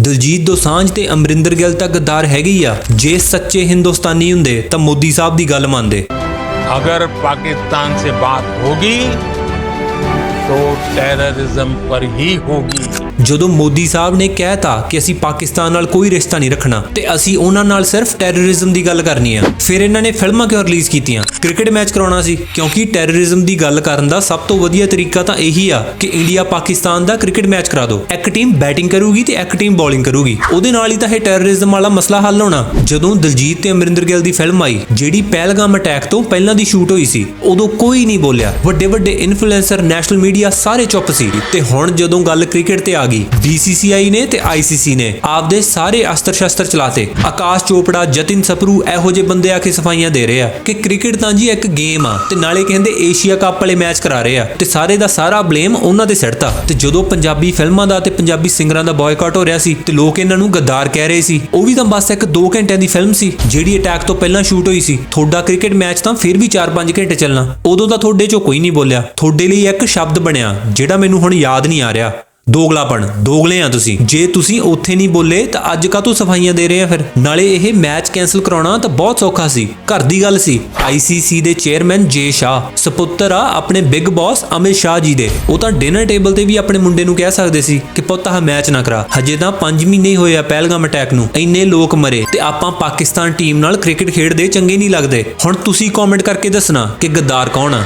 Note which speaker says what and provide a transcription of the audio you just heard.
Speaker 1: ਦਲਜੀਤ ਦੋਸਾਂਝ ਤੇ ਅਮਰਿੰਦਰ ਗਿੱਲ ਤਾਂ ਗੱਦਾਰ ਹੈਗੇ ਹੀ ਆ ਜੇ ਸੱਚੇ ਹਿੰਦੁਸਤਾਨੀ ਹੁੰਦੇ ਤਾਂ ਮੋਦੀ ਸਾਹਿਬ ਦੀ ਗੱਲ ਮੰਨਦੇ
Speaker 2: अगर पाकिस्तान से बात होगी तो टेररिज्म पर ही होगी
Speaker 1: ਜਦੋਂ ਮੋਦੀ ਸਾਹਿਬ ਨੇ ਕਹਿਤਾ ਕਿ ਅਸੀਂ ਪਾਕਿਸਤਾਨ ਨਾਲ ਕੋਈ ਰਿਸ਼ਤਾ ਨਹੀਂ ਰੱਖਣਾ ਤੇ ਅਸੀਂ ਉਹਨਾਂ ਨਾਲ ਸਿਰਫ ਟੈਰਰਿਜ਼ਮ ਦੀ ਗੱਲ ਕਰਨੀ ਆ, ਫਿਰ ਇਹਨਾਂ ਨੇ ਫਿਲਮਾਂ ਕਿਉਂ ਰਿਲੀਜ਼ ਕੀਤੀਆਂ? ਕ੍ਰਿਕਟ ਮੈਚ ਕਰਾਉਣਾ ਸੀ, ਕਿਉਂਕਿ ਟੈਰਰਿਜ਼ਮ ਦੀ ਗੱਲ ਕਰਨ ਦਾ ਸਭ ਤੋਂ ਵਧੀਆ ਤਰੀਕਾ ਤਾਂ ਇਹੀ ਆ ਕਿ ਇੰਡੀਆ ਪਾਕਿਸਤਾਨ ਦਾ ਕ੍ਰਿਕਟ ਮੈਚ ਕਰਾ ਦਿਓ ਇੱਕ ਟੀਮ ਬੈਟਿੰਗ ਕਰੂਗੀ ਤੇ ਇੱਕ ਟੀਮ ਬੋਲਿੰਗ ਕਰੂਗੀ। ਉਹਦੇ ਨਾਲ ਹੀ ਤਾਂ ਇਹ ਟੈਰਰਿਜ਼ਮ ਵਾਲਾ ਮਸਲਾ ਹੱਲ ਹੋਣਾ। ਜਦੋਂ ਦਲਜੀਤ ਤੇ ਅਮਰਿੰਦਰ ਗਿੱਲ ਦੀ ਫਿਲਮ ਆਈ, ਜਿਹੜੀ ਪਹਿਲਗਾਮ ਅਟੈਕ ਤੋਂ ਪਹਿਲਾਂ ਦੀ ਸ਼ੂਟ ਹੋਈ ਸੀ, ਉਦੋਂ ਕੋਈ ਨਹੀਂ ਬੋਲਿਆ। ਵੱਡੇ ਵੱਡੇ ਇਨਫਲੂਐਂਸਰ ਨੈਸ਼ਨਲ ਮੀਡੀਆ ਸਾਰੇ ਚੁੱਪ ਸੀ। ਤੇ ਹੁਣ ਜਦੋਂ ਗੱਲ ਕ੍ਰਿਕਟ ਤੇ ਆ ਗਈ। BCCI ਨੇ ਤੇ ICC ਨੇ ਆਪਦੇ ਸਾਰੇ ਅਸਤਰ ਸ਼ਸਤਰ ਚਲਾਤੇ। ਆਕਾਸ਼ ਚੋਪੜਾ, ਜਤਿਨ ਸਪਰੂ ਇਹੋ ਜਿਹੇ ਬੰਦੇ ਆ ਕੇ ਸਫਾਈਆਂ ਦੇ ਰਹੇ ਆ ਕਿ ਕ੍ਰਿਕਟ ਤਾਂ ਜੀ ਇੱਕ ਗੇਮ ਆ ਤੇ ਨਾਲੇ ਕਹਿੰਦੇ ਏਸ਼ੀਆ ਕੱਪ ਵਾਲੇ ਮੈਚ ਕਰਾ ਰਹੇ ਆ ਤੇ ਸਾਰੇ ਦਾ ਸਾਰਾ ਬਲੇਮ ਉਹਨਾਂ ਤੇ ਸਿੱਟਤਾ ਤੇ ਜਦੋਂ ਪੰਜਾਬੀ ਫਿਲਮਾਂ ਦਾ ਤੇ ਪੰਜਾਬੀ ਸਿੰਗਰਾਂ ਦਾ ਬਾਇਕਾਟ ਹੋ ਰਿਹਾ ਸੀ ਤੇ ਲੋਕ ਇਹਨਾਂ ਨੂੰ ਗੱਦਾਰ ਕਹਿ ਰਹੇ ਸੀ, ਉਹ ਵੀ ਤਾਂ ਬਸ ਇੱਕ 2 ਘੰਟਿਆਂ ਦੀ ਫਿਲਮ ਸੀ ਜਿਹੜੀ ਅਟੈਕ ਤੋਂ ਪਹਿਲਾਂ ਸ਼ੂਟ ਹੋਈ ਸੀ। ਤੁਹਾਡਾ ਕ੍ਰਿਕਟ ਮੈਚ ਤਾਂ ਫਿਰ ਵੀ 4-5 ਘੰਟੇ ਚੱਲਣਾ। ਉਦੋਂ ਤਾਂ ਤੁਹਾਡੇ ਚੋਂ ਕੋਈ ਨਹੀਂ ਬੋਲਿਆ। ਤੁਹਾਡੇ ਲਈ ਇੱਕ ਸ਼ਬਦ ਬਣਿਆ ਜਿਹੜਾ ਮੈਨੂੰ ਹੁਣ ਯਾਦ ਨਹੀਂ ਆ ਰਿਹਾ। ਦੋਗਲਾਪਣ, ਦੋਗਲੇ ਆ ਤੁਸੀਂ। ਜੇ ਤੁਸੀਂ ਉੱਥੇ ਨਹੀਂ ਬੋਲੇ ਤਾਂ ਅੱਜ ਕਾਹਤੋਂ ਸਫਾਈਆਂ ਦੇ ਰਹੇ ਆ ਫਿਰ? ਨਾਲੇ ਇਹ ਮੈਚ ਕੈਨਸਲ ਕਰਾਉਣਾ ਤਾਂ ਬਹੁਤ ਸੌਖਾ ਸੀ। ਘਰ ਦੀ ਗੱਲ ਸੀ। ICC ਦੇ ਚੇਅਰਮੈਨ ਜੇ ਸ਼ਾਹ, ਸਪੁੱਤਰ ਆ ਆਪਣੇ ਬਿਗ ਬਾਸ ਅਮਿਤ ਸ਼ਾਹ ਜੀ ਦੇ। ਉਹ ਤਾਂ ਡਿਨਰ ਟੇਬਲ ਤੇ ਵੀ ਆਪਣੇ ਮੁੰਡੇ ਨੂੰ ਕਹਿ ਸਕਦੇ ਸੀ ਕਿ ਪੁੱਤ ਆਹ ਮੈਚ ਨਾ ਕਰਾ। ਹਜੇ ਤਾਂ 5 ਮਹੀਨੇ ਹੋਏ ਆ ਪਹਿਲਗਾਮ ਅਟੈਕ ਨੂੰ। ਇੰਨੇ ਲੋਕ ਮਰੇ ਤੇ ਆਪਾਂ ਪਾਕਿਸਤਾਨ ਟੀਮ ਨਾਲ ਕ੍ਰਿਕਟ ਖੇਡਦੇ ਚੰਗੇ ਨਹੀਂ ਲੱਗਦੇ। ਹੁਣ ਤੁਸੀਂ ਕਮੈਂਟ ਕਰਕੇ ਦੱਸਣਾ ਕਿ ਗੱਦਾਰ ਕੌਣ ਆ?